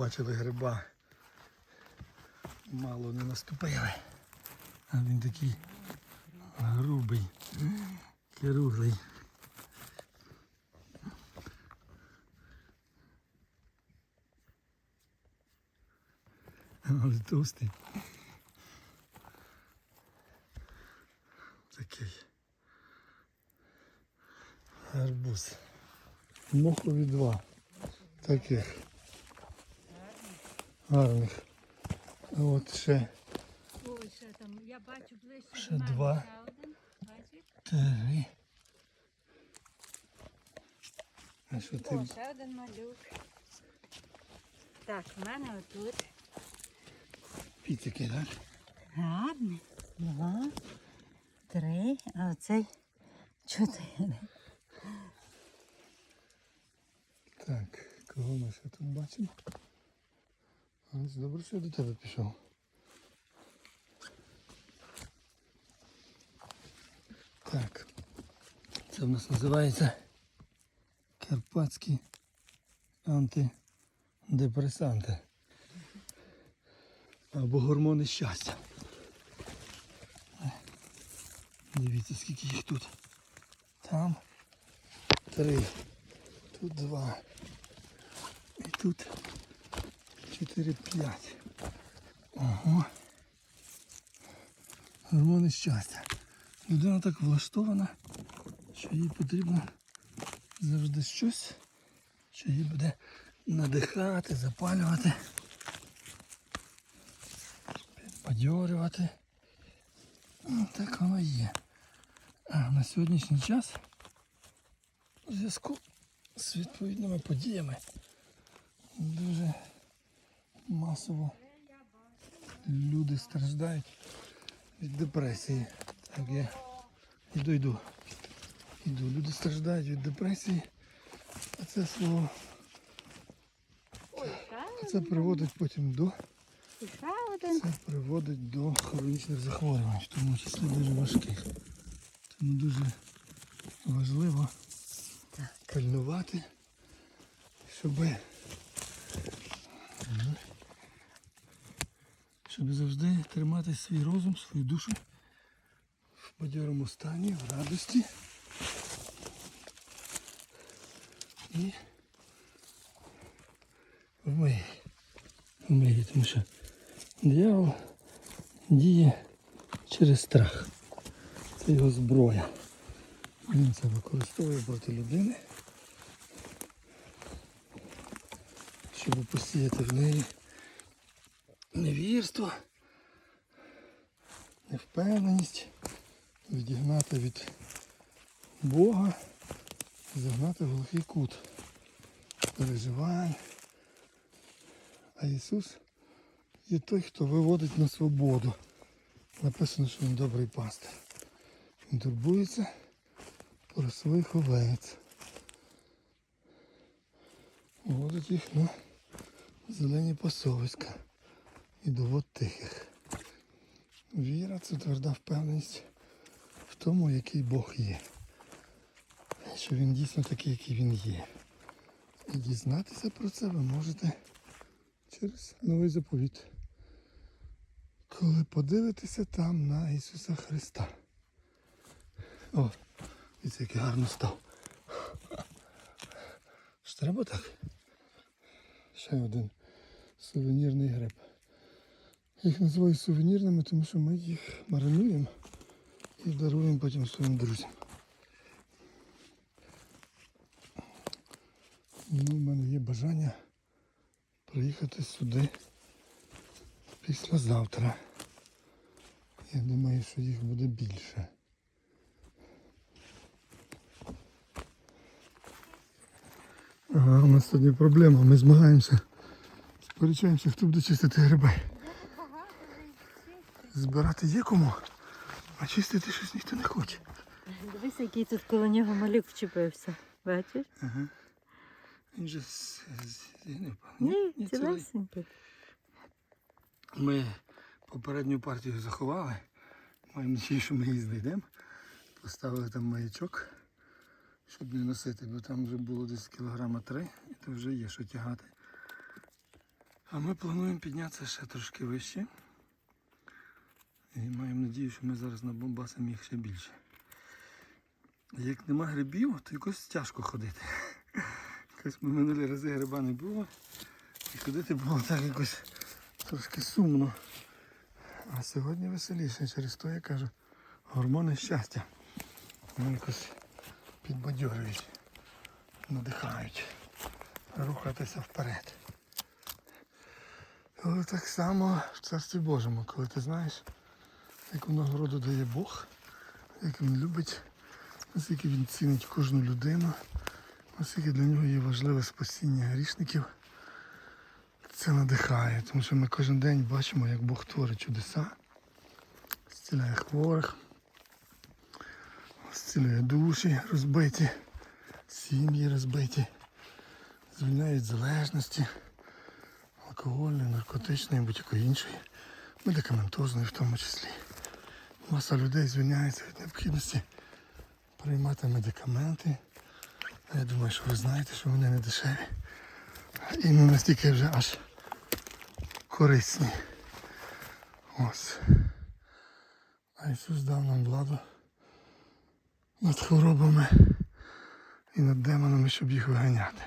побачили гриба. Мало не наступили. А він такий грубий, круглий. Але товстий. Такий. Гарбуз. Мохові два. Таких. Гарних. А от ще Ой, ще там, я бачу ближче Ще до мене два. один. Бачиш? три. А що О, ти? ще один малюк. Так, в мене отут. Піцики, так? Гарний. Два, три, а оцей чотири. Так, кого ми ще тут бачимо? Добре, що я до тебе пішов. Так. Це в нас називається Карпатські антидепресанти. Або гормони щастя. Дивіться, скільки їх тут. Там три. Тут два. І тут 4-5. Ого. Гормони щастя. Людина так влаштована, що їй потрібно завжди щось, що її буде надихати, запалювати, підбадьорювати. Ну, так воно є. А на сьогоднішній час у зв'язку з відповідними подіями дуже масово люди страждають від депресії. Так я іду, йду. Іду. Люди страждають від депресії, а це ще А це приводить потім до це приводить до хронічних захворювань, в тому числі дуже важких. Тому дуже важливо пильнувати, щоб, щоб завжди тримати свій розум, свою душу в бадьорому стані, в радості. І в мирі. В мирі, тому що Диявол діє через страх. Це його зброя. Він це використовує проти людини, щоб посіяти в неї невірство, невпевненість, відігнати від Бога, загнати в глухий кут переживань. А Ісус є той, хто виводить на свободу. Написано, що він добрий пастир. Він турбується про своїх овець. Виводить їх на зелені пасовиська і до вод тихих. Віра це тверда впевненість в тому, який Бог є. Що він дійсно такий, який він є. І дізнатися про це ви можете через новий заповіт. Коли подивитеся там на Ісуса Христа. О, дивіться, який гарно став. Ж треба так? Ще один сувенірний гриб. Я їх називаю сувенірними, тому що ми їх маринуємо і даруємо потім своїм друзям. Ну, в мене є бажання приїхати сюди післязавтра. Я думаю, що їх буде більше. Ага, у нас сьогодні проблема, ми змагаємося. Сперечаємося, хто буде чистити гриби. Збирати є кому, а чистити щось ніхто не хоче. Дивись, який тут коло нього малюк вчепився. Бачиш? Ага. Він же зігнив, Ні, цілий. цілесенький. Ми попередню партію заховали. Маємо надію, що ми її знайдемо. Поставили там маячок, щоб не носити, бо там вже було десь кілограма три, і то вже є що тягати. А ми плануємо піднятися ще трошки вище. І маємо надію, що ми зараз набомбасимо їх ще більше. Як нема грибів, то якось тяжко ходити. Якось ми минулі рази гриба не було. І ходити було так якось трошки сумно. А сьогодні веселіше, через то я кажу, гормони щастя. Вони якось підбадьорюють, надихають рухатися вперед. Але так само в Царстві Божому, коли ти знаєш, яку нагороду дає Бог, як він любить, наскільки він цінить кожну людину, наскільки для нього є важливе спасіння грішників. Це надихає, тому що ми кожен день бачимо, як Бог творить чудеса, зціляє хворих, зцілює душі розбиті, сім'ї розбиті, звільняє від залежності, алкогольної, наркотичної, будь-якої іншої, медикаментозної в тому числі. Маса людей звільняється від необхідності приймати медикаменти. Я думаю, що ви знаєте, що вони не дешеві. І не настільки вже аж корисні. Ось. А Ісус дав нам владу над хворобами і над демонами, щоб їх виганяти.